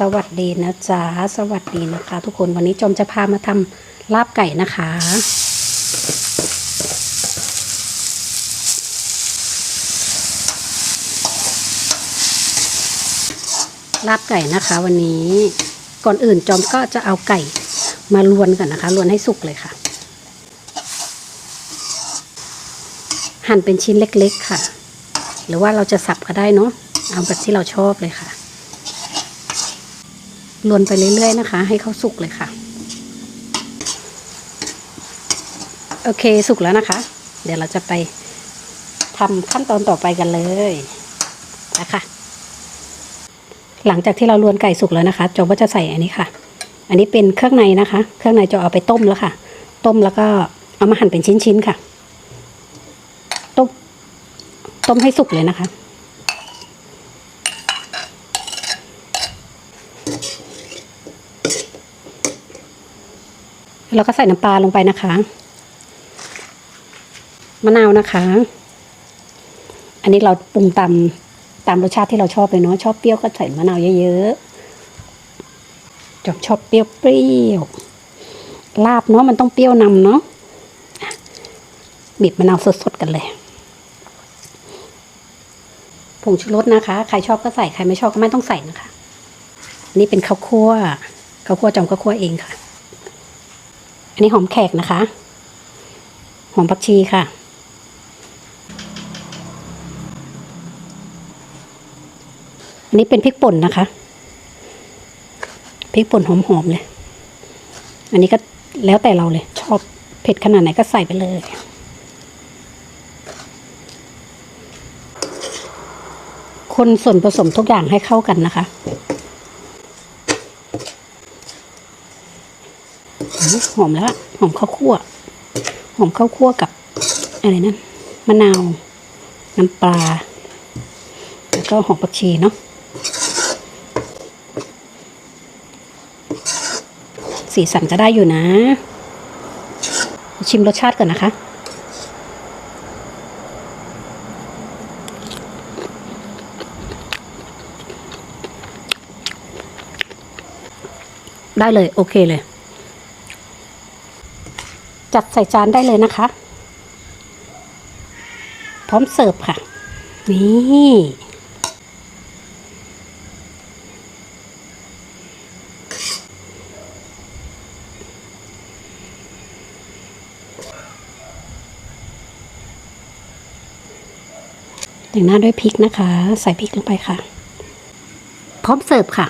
สวัสดีนะจ๊ะสวัสดีนะคะ ทุกคนวันนี้จอมจะพามาทำลาบไก่นะคะ ลาบไก่นะคะวันนี้ก่อนอื่นจอมก็จะเอาไก่มาลวนก่อนนะคะลวนให้สุกเลยค่ะ หั่นเป็นชิ้นเล็กๆค่ะ หรือว่าเราจะสับก็ได้เนาะเอาแบบที่เราชอบเลยค่ะ ลวนไปเรื่อยๆนะคะ ให้เขาสุกเลยค่ะ โอเคสุกแล้วนะคะ เดี๋ยวเราจะไปทำขั้นตอนต่อไปกันเลยนะคะ หลังจากที่เราลวนไก่สุกแล้วนะคะจอก็จะใส่อันนี้ค่ะ อันนี้เป็นเครื่องในนะคะ เครื่องในจะเอาไปต้มแล้วค่ะ ต้มแล้วก็เอามาหั่นเป็นชิ้นๆค่ะ ต้มต้มให้สุกเลยนะคะ แล้วก็ใส่น้ำปลาลงไปนะคะ มะนาวนะคะ อันนี้เราปรุงตามตามรสชาติที่เราชอบเลยเนาะชอบเปรี้ยวก็ใส่มะนาวเยอะๆจอบชอบเปรี้ยวเปรี้ยวลาบเนาะมันต้องเปรี้ยวนำเนาะบีบมะนาวสดๆกันเลยผงชูรสนะคะ ใครชอบก็ใส่ ใครไม่ชอบก็ไม่ต้องใส่นะคะนนี่เป็นข้าวคั่วข้าวคั่วจอมข้าวคั่วเองค่ะ อันนี้หอมแขกนะคะ หอมผักชีค่ะ อันนี้เป็นพริกป่นนะคะพริกป่นหอมๆเลย อันนี้ก็แล้วแต่เราเลย ชอบเผ็ดขนาดไหนก็ใส่ไปเลย คนส่วนผสมทุกอย่างให้เข้ากันนะคะ อุ๊ย หอมแล้วหอมข้าวคั่ว หอมข้าวคั่วกับอะไรนั่นมะนาว น้ำปลา แล้วก็หอมผักชีเนาะสีสันก็ได้อยู่นะ ชิมรสชาติก่อนนะคะ ได้เลย โอเคเลย จัดใส่จานได้เลยนะคะ พร้อมเสิร์ฟค่ะ นี่แต่งหน้าด้วยพริกนะคะ ใส่พริกลงไปค่ะ พร้อมเสิร์ฟค่ะ